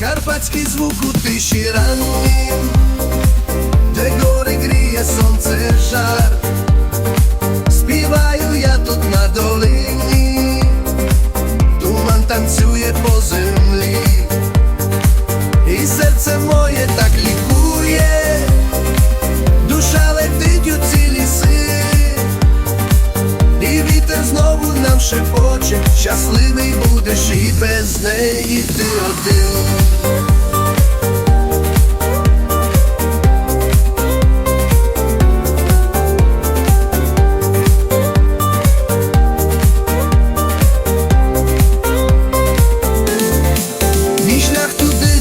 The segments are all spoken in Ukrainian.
Карпатський звук у тиші ранні, де гори гріє сонце жар. Співаю я тут на долині, туман танцює по землі, і серце моє так лікує, душа летить у ці ліси, і вітер знову нам шепоче, щасливий будеш і без неї ти один.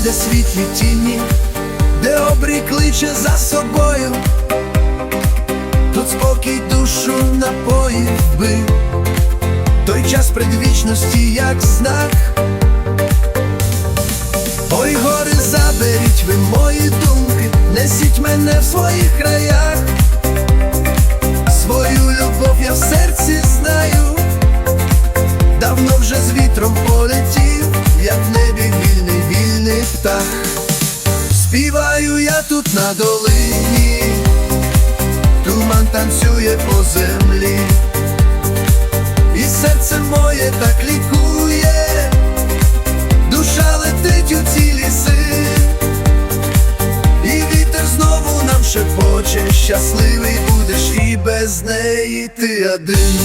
Де світлі тіні, де обрій кличе за собою, тут спокій душу напоїв би, той час предвічності, як знак. Ой, гори, заберіть ви мої думки, несіть мене в своїх краях, свою любов я в серці знаю. Давно вже з вітром полетів, як в небі вільний, тут на долині, туман танцює по землі, і серце моє так лікує, душа летить у ці ліси, і вітер знову нам шепоче, щасливий будеш і без неї ти один.